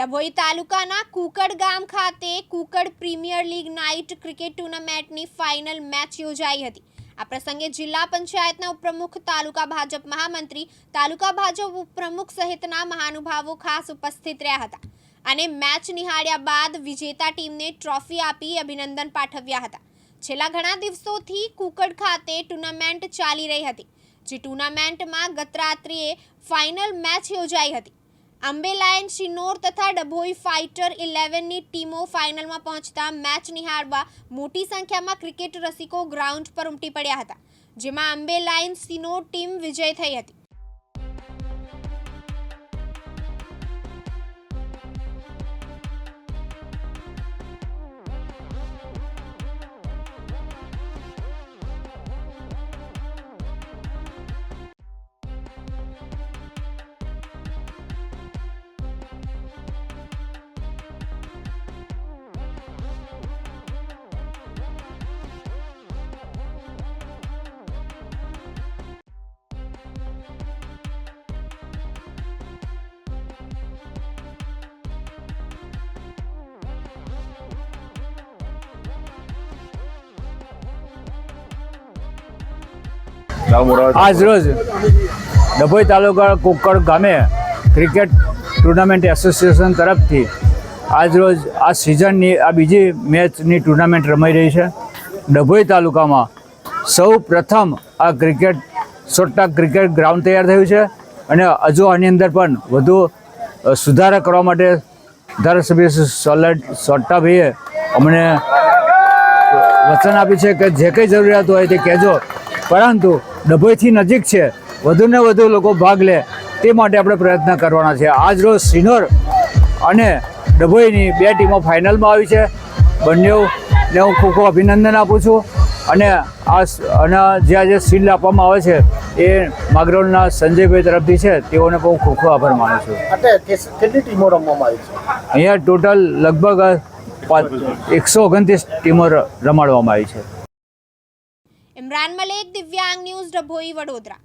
ડભોઈ તાલુકાના કુકડ ગામ ખાતે Kukad premier league night cricket ટુર્નામેન્ટની final match યોજાઈ હતી. આ પ્રસંગે જિલ્લા પંચાયતના ઉપપ્રમુખ, તાલુકા ભાજપ મહામંત્રી, તાલુકા ભાજપ ઉપપ્રમુખ સહિતના મહાનુભાવો ખાસ ઉપસ્થિત રહ્યા હતા અને મેચ નિહાળ્યા બાદ વિજેતા ટીમને ટ્રોફી આપી અભિનંદન પાઠવ્યા હતા. છેલ્લા ઘણા દિવસોથી કુકડ ખાતે ટુર્નામેન્ટ ચાલી રહી હતી, જે ટુર્નામેન્ટમાં ગત રાત્રિએ ફાઇનલ મેચ યોજાઈ હતી. અંબે લાયન, શિનોર તથા ડભોઈ ફાઇટર ઇલેવનની ટીમો ફાઇનલમાં પહોંચતા મેચ નિહાળવા મોટી સંખ્યામાં ક્રિકેટ રસિકો ગ્રાઉન્ડ પર ઉમટી પડ્યા હતા, જેમાં અંબેલાયન શિનોર ટીમ વિજય થઈ હતી. આજ રોજ ડભોઈ તાલુકા કુકડ ગામે ક્રિકેટ ટુર્નામેન્ટ એસોસિએશન તરફથી આજ રોજ આ સિઝનની આ બીજી મેચની ટુર્નામેન્ટ રમાઈ રહી છે. ડભોઈ તાલુકામાં સૌ પ્રથમ આ ક્રિકેટ સોટા ક્રિકેટ ગ્રાઉન્ડ તૈયાર થયું છે અને હજુ આની અંદર પણ વધુ સુધારા કરવા માટે ધારાસભ્ય સોલટ સોટ્ટાભાઈએ અમને વચન આપ્યું છે કે જે કંઈ જરૂરિયાત હોય તે કહેજો. પરંતુ ડભોઈથી નજીક છે. વધુને વધુ લોકો ભાગ લે તે માટે આપણે પ્રયત્ન કરવાના છે. આજ રોજ સિનોર અને ડભોઈની બે ટીમો ફાઇનલમાં આવી છે. બંનેને હું ખૂબ ખૂબ અભિનંદન આપું છું અને આ અને જે આજે શિલ્ડ આપવામાં આવે છે એ માગરોળના સંજયભાઈ તરફથી છે. તેઓને પણ હું ખૂબ ખૂબ આભાર માનું છું. કેટલી ટીમો રમવામાં આવી છે? અહીંયા ટોટલ લગભગ એકસો ઓગણત્રીસ ટીમો રમાડવામાં આવી છે. ઇમરાન મલેક દિવ્યાંગ ન્યૂઝ ડભોઈ વડોદરા.